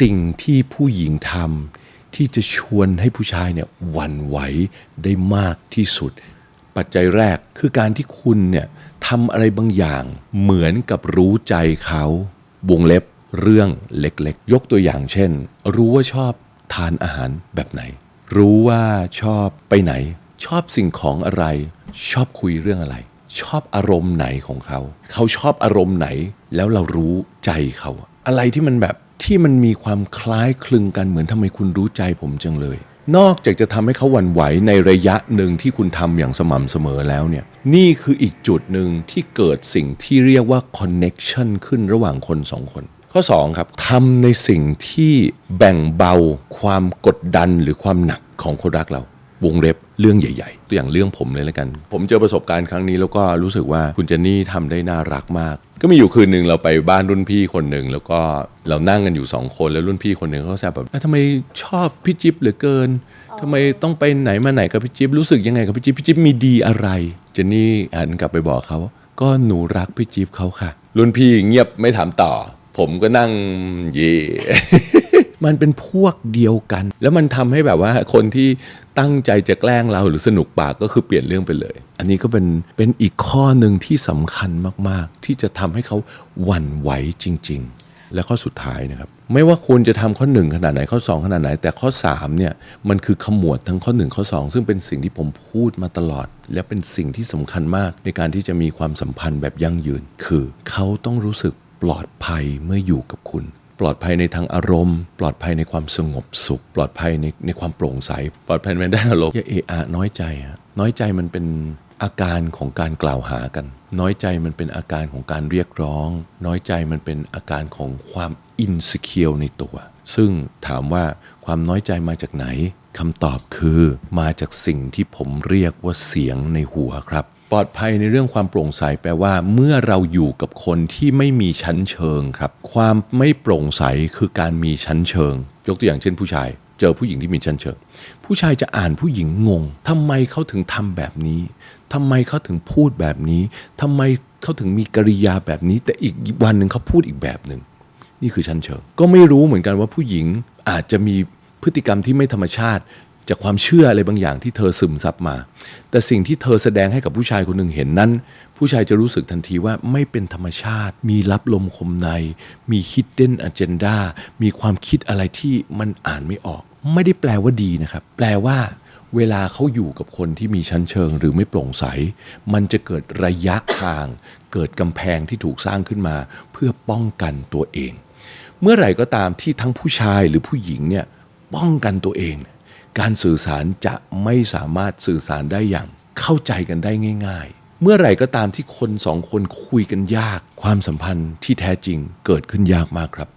สิ่งที่ผู้หญิงทำที่จะชวนให้ผู้ชายเนี่ยหวั่นไหวได้มากที่สุด ปัจจัยแรกคือการที่คุณเนี่ยทำอะไรบางอย่างเหมือนกับรู้ใจเขาวงเล็บเรื่องเล็กๆ ยกตัวอย่างเช่น รู้ว่าชอบทานอาหารแบบไหน รู้ว่าชอบไปไหน ชอบสิ่งของอะไร ชอบคุยเรื่องอะไร ชอบอารมณ์ไหนของเขา เขาชอบอารมณ์ไหน แล้วเรารู้ใจเขา อะไรที่มันแบบ ที่มันมีความคล้ายคลึงกันเหมือนทำไมคุณรู้ใจผมจังเลย นอกจากจะทำให้เขาหวั่นไหวในระยะหนึ่งที่คุณทำอย่างสม่ำเสมอแล้วเนี่ยนี่คืออีกจุดหนึ่งที่เกิดสิ่งที่เรียกว่า connection ขึ้นระหว่างคนสองคนข้อ2ครับทำในสิ่งที่แบ่งเบาความกดดันหรือความหนักของคนรักเรา วงเล็บ เรื่องใหญ่ ๆ ตัวอย่างเรื่องผมเลยแล้วกัน ผมเจอประสบการณ์ครั้งนี้แล้วก็รู้สึกว่าคุณเจนนี่ทำได้น่ารักมาก ก็มีอยู่คืนหนึ่งเราไปบ้านรุ่นพี่คนหนึ่งแล้วก็เรานั่งกันอยู่สองคนแล้วรุ่นพี่คนหนึ่งเขาแซวแบบเอ้ยทำไมชอบพี่จิ๊บเหลือเกินทำไมต้องไปไหนมาไหนกับพี่จิ๊บรู้สึกยังไงกับพี่จิ๊บพี่จิ๊บมีดีอะไร เจนนี่หันกลับไปบอกเขาก็หนูรักพี่จิ๊บเขาค่ะ รุ่นพี่เงียบไม่ถามต่อ ผมก็นั่งเย่ มันเป็นพวกเดียวกัน แล้วมันทำให้แบบว่าคนที่ตั้งใจจะแกล้งเราหรือสนุกปากก็คือเปลี่ยนเรื่องไปเลย อันนี้ก็เป็นเป็นอีกข้อหนึ่งที่สำคัญมากๆ ที่จะทำให้เขาหวั่นไหวจริง ๆ และข้อสุดท้ายนะครับไม่ว่าคุณจะทำข้อ 1 ขนาดไหนข้อ 2 ขนาดไหน แต่ข้อ3เนี่ยมันคือขมวดทั้งข้อ 1 ข้อ 2 ซึ่งเป็นสิ่งที่ผมพูดมาตลอด และเป็นสิ่งที่สำคัญมากในการที่จะมีความสัมพันธ์แบบยั่งยืน คือเขาต้องรู้สึกปลอดภัยเมื่ออยู่กับคุณ ปลอดภัยในทางอารมณ์ ปลอดภัยในความสงบสุข ปลอดภัยในในความโปร่งใส ปลอดภัยในด้านอารมณ์อย่าเอะอะน้อยใจอะน้อยใจมันเป็นอาการของการกล่าวหากัน น้อยใจมันเป็นอาการของการเรียกร้อง น้อยใจมันเป็นอาการของความอินสิเคียวในตัว ซึ่งถามว่าความน้อยใจมาจากไหน คำตอบคือมาจากสิ่งที่ผมเรียกว่าเสียงในหัวครับ ปลอดภัยในเรื่องความโปร่งใสแปลว่า เมื่อเราอยู่กับคนที่ไม่มีชั้นเชิงครับ ความไม่โปร่งใสคือการมีชั้นเชิง ยกตัวอย่างเช่นผู้ชาย เจอผู้หญิงที่มีชั้นเชิง ผู้ชายจะอ่านผู้หญิงงงทำไมเขาถึงทำแบบนี้ทำไมเขาถึงพูดแบบนี้ทำไมเขาถึงมีกริยาแบบนี้ แต่อีกวันหนึ่งเขาพูดอีกแบบหนึ่งนี่คือชั้นเชิง ก็ไม่รู้เหมือนกันว่าผู้หญิงอาจจะมี พฤติกรรมที่ไม่ธรรมชาติ จากความเชื่ออะไรบางอย่างที่เธอซึมซับมา แต่สิ่งที่เธอแสดงให้กับผู้ชายคนหนึ่งเห็นนั้น ผู้ชายจะรู้สึกทันทีว่าไม่เป็นธรรมชาติ มีลับลมคมใน มี hidden agenda มีความคิดอะไรที่มันอ่านไม่ออก ไม่ได้แปลว่าดีนะครับ แปลว่าเวลาเขาอยู่กับคนที่มีชั้นเชิงหรือไม่โปร่งใส มันจะเกิดระยะห่าง เกิดกำแพงที่ถูกสร้างขึ้นมา เพื่อป้องกันตัวเอง เมื่อไหร่ก็ตามที่ทั้งผู้ชายหรือผู้หญิงเนี่ย ป้องกันตัวเอง การสื่อสารจะไม่สามารถสื่อสารได้อย่างเข้าใจกันได้ง่าย ๆ เมื่อไหร่ก็ตามที่คนสองคนคุยกันยาก ความสัมพันธ์ที่แท้จริงเกิดขึ้นยากมากครับ